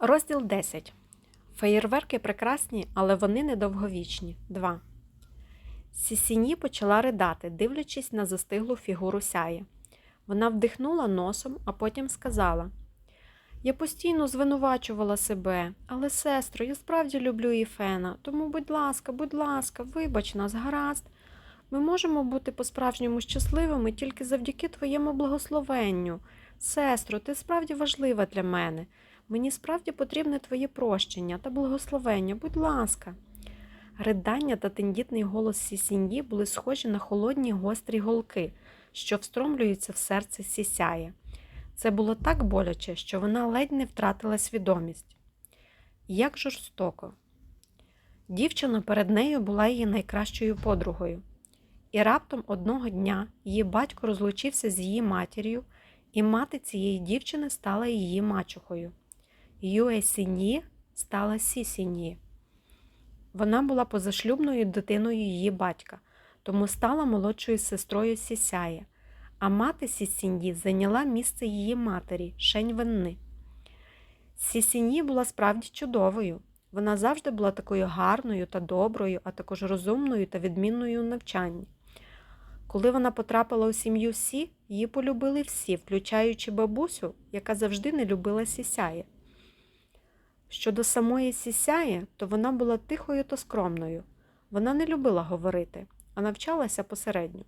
Розділ 10. Феєрверки прекрасні, але вони недовговічні. 2. Сісіні почала ридати, дивлячись на застиглу фігуру сяє. Вона вдихнула носом, а потім сказала: Я постійно звинувачувала себе, але, сестро, я справді люблю Єфена, тому, будь ласка, будь ласка, вибач нас, гаразд. Ми можемо бути по-справжньому щасливими тільки завдяки твоєму благословенню. Сестро, ти справді важлива для мене. Мені справді потрібне твоє прощення та благословення, будь ласка. Ридання та тендітний голос Сісіньї були схожі на холодні гострі голки, що встромлюються в серце сісяє. Це було так боляче, що вона ледь не втратила свідомість. Як жорстоко. Дівчина перед нею була її найкращою подругою. І раптом одного дня її батько розлучився з її матір'ю, і мати цієї дівчини стала її мачухою. Юе Сіньї стала Сісіньї. Вона була позашлюбною дитиною її батька, тому стала молодшою сестрою Сісяє, а мати Сісіньї зайняла місце її матері Шеньвенни. Сісіньї була справді чудовою. Вона завжди була такою гарною та доброю, а також розумною та відмінною у навчанні. Коли вона потрапила у сім'ю Сі, її полюбили всі, включаючи бабусю, яка завжди не любила Сісяє. Щодо самої Сісяє, то вона була тихою та скромною. Вона не любила говорити, а навчалася посередньо.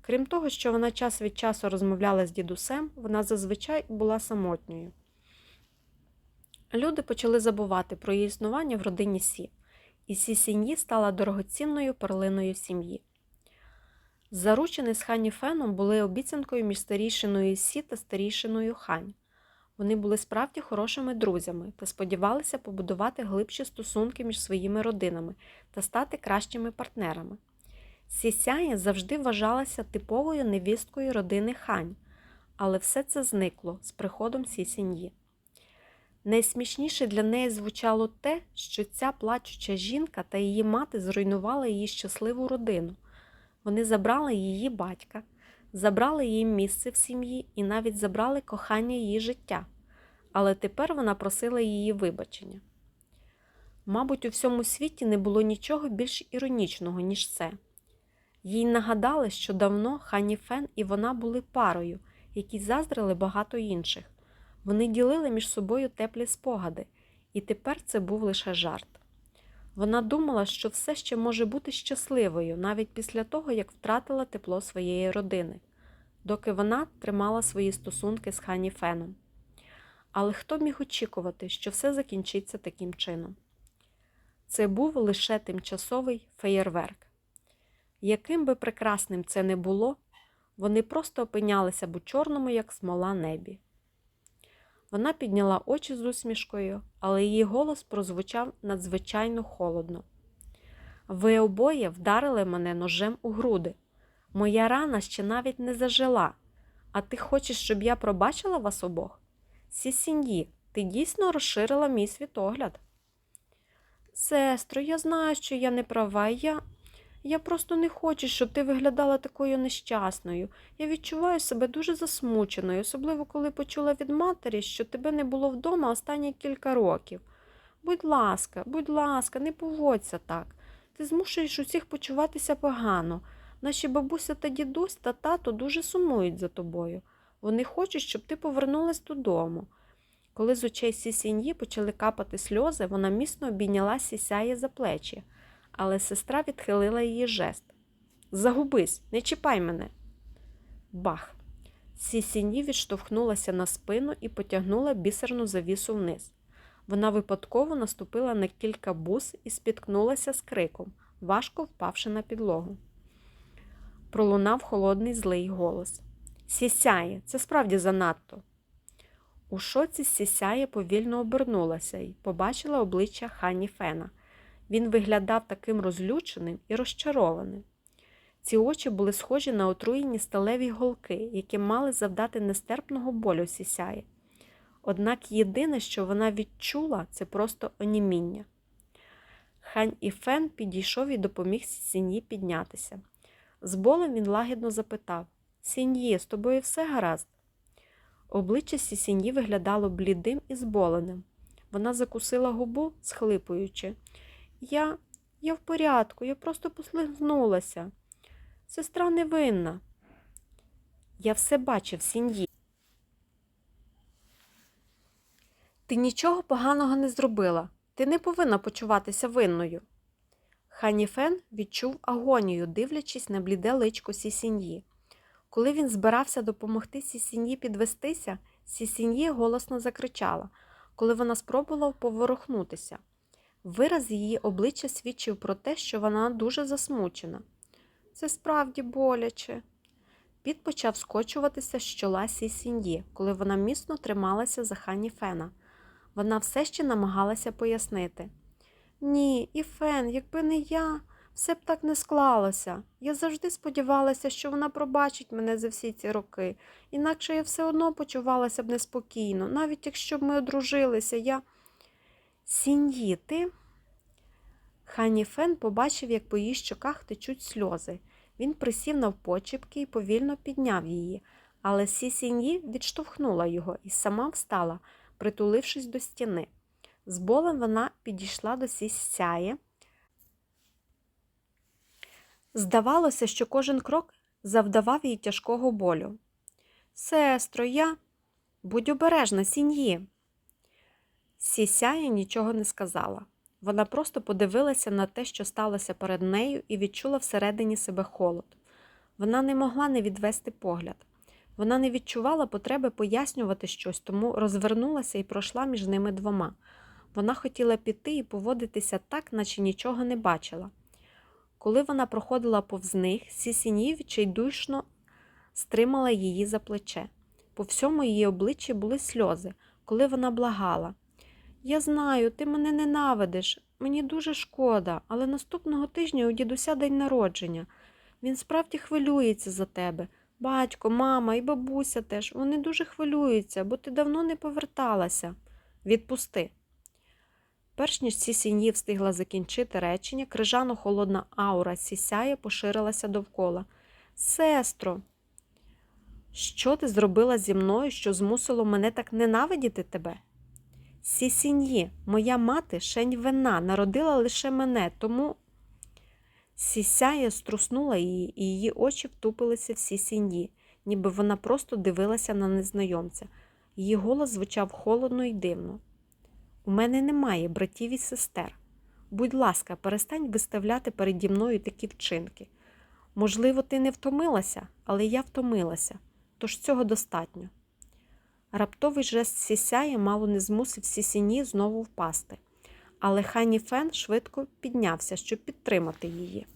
Крім того, що вона час від часу розмовляла з дідусем, вона зазвичай була самотньою. Люди почали забувати про її існування в родині Сі, і Сі Сіньї стала дорогоцінною перлиною сім'ї. Заручені з Хані Феном були обіцянкою між старішиною Сі та старішиною Хань. Вони були справді хорошими друзями та сподівалися побудувати глибші стосунки між своїми родинами та стати кращими партнерами. Сісяє завжди вважалася типовою невісткою родини Хань, але все це зникло з приходом Сісіньї. Найсмішніше для неї звучало те, що ця плачуча жінка та її мати зруйнували її щасливу родину. Вони забрали її батька, забрали її місце в сім'ї і навіть забрали кохання її життя. Але тепер вона просила її вибачення. Мабуть, у всьому світі не було нічого більш іронічного, ніж це. Їй нагадали, що давно Хані Фен і вона були парою, які заздрили багато інших. Вони ділили між собою теплі спогади, і тепер це був лише жарт. Вона думала, що все ще може бути щасливою навіть після того, як втратила тепло своєї родини, доки вона тримала свої стосунки з Хані Феном. Але хто міг очікувати, що все закінчиться таким чином? Це був лише тимчасовий феєрверк. Яким би прекрасним це не було, вони просто опинялися б у чорному, як смола небі. Вона підняла очі з усмішкою, але її голос прозвучав надзвичайно холодно. Ви обоє вдарили мене ножем у груди. Моя рана ще навіть не зажила. А ти хочеш, щоб я пробачила вас обох? Сісіньї, ти дійсно розширила мій світогляд. Сестро, я знаю, що я не права, я. Я просто не хочу, щоб ти виглядала такою нещасною. Я відчуваю себе дуже засмученою, особливо коли почула від матері, що тебе не було вдома останні кілька років. Будь ласка, будь ласка, не поводься так. Ти змушуєш усіх почуватися погано. Наші бабуся та дідусь та тато дуже сумують за тобою. Вони хочуть, щоб ти повернулась додому. Коли з очей сісіньї почали капати сльози, вона міцно обійняла сісяє за плечі але сестра відхилила її жест. Загубись, не чіпай мене. Бах! Сісіні відштовхнулася на спину і потягнула бісерну завісу вниз. Вона випадково наступила на кілька бус і спіткнулася з криком, важко впавши на підлогу. Пролунав холодний злий голос. Сісяє, це справді занадто. У шоці сісяє повільно обернулася і побачила обличчя Хані Фена. Він виглядав таким розлюченим і розчарованим. Ці очі були схожі на отруєні сталеві голки, які мали завдати нестерпного болю сісяє. Однак єдине, що вона відчула, це просто оніміння. Хань і Фен підійшов і допоміг Сіньї піднятися. З болем він лагідно запитав Сіньї, з тобою все гаразд? Обличчя Сісіньї виглядало блідим і зболеним. Вона закусила губу, схлипуючи. Я, я в порядку, я просто послигнулася. Сестра невинна. Я все бачив, сіньї. Ти нічого поганого не зробила. Ти не повинна почуватися винною. Ханіфен відчув агонію, дивлячись на бліде личко Сісіньї. Коли він збирався допомогти Сісіньї підвестися, Сісіньї голосно закричала, коли вона спробувала поворухнутися. Вираз її обличчя свідчив про те, що вона дуже засмучена. Це справді боляче. Піт почав скочуватися з чола Сісіньї, коли вона міцно трималася за хані Фена. Вона все ще намагалася пояснити. Ні, і Фен, якби не я, все б так не склалося. Я завжди сподівалася, що вона пробачить мене за всі ці роки, інакше я все одно почувалася б неспокійно, навіть якщо б ми одружилися, я. Сіньї, ти. Хані Фен побачив, як по її щоках течуть сльози. Він присів навпочіпки і повільно підняв її, але Сі Сіньї відштовхнула його і сама встала, притулившись до стіни. З болем вона підійшла до сісяє. Здавалося, що кожен крок завдавав їй тяжкого болю. Сестро, я будь обережна, сіньї. Сісяя нічого не сказала. Вона просто подивилася на те, що сталося перед нею, і відчула всередині себе холод. Вона не могла не відвести погляд. Вона не відчувала потреби пояснювати щось, тому розвернулася і пройшла між ними двома. Вона хотіла піти і поводитися так, наче нічого не бачила. Коли вона проходила повз них, Сісінів відчайдушно стримала її за плече. По всьому її обличчі були сльози, коли вона благала. Я знаю, ти мене ненавидиш, мені дуже шкода, але наступного тижня у дідуся день народження. Він справді хвилюється за тебе. Батько, мама і бабуся теж. Вони дуже хвилюються, бо ти давно не поверталася. Відпусти. Перш ніж Сісіньї встигла закінчити речення, крижано холодна аура сісяє поширилася довкола. Сестро, що ти зробила зі мною, що змусило мене так ненавидіти тебе? Сісіньї, моя мати Шень Вена, народила лише мене, тому Сісяє струснула її, і її очі втупилися в Сісіньї, ніби вона просто дивилася на незнайомця. Її голос звучав холодно і дивно. У мене немає братів і сестер. Будь ласка, перестань виставляти переді мною такі вчинки. Можливо, ти не втомилася, але я втомилася, тож цього достатньо. Раптовий жест сісяє мало не змусив сісіні знову впасти, але Хані Фен швидко піднявся, щоб підтримати її.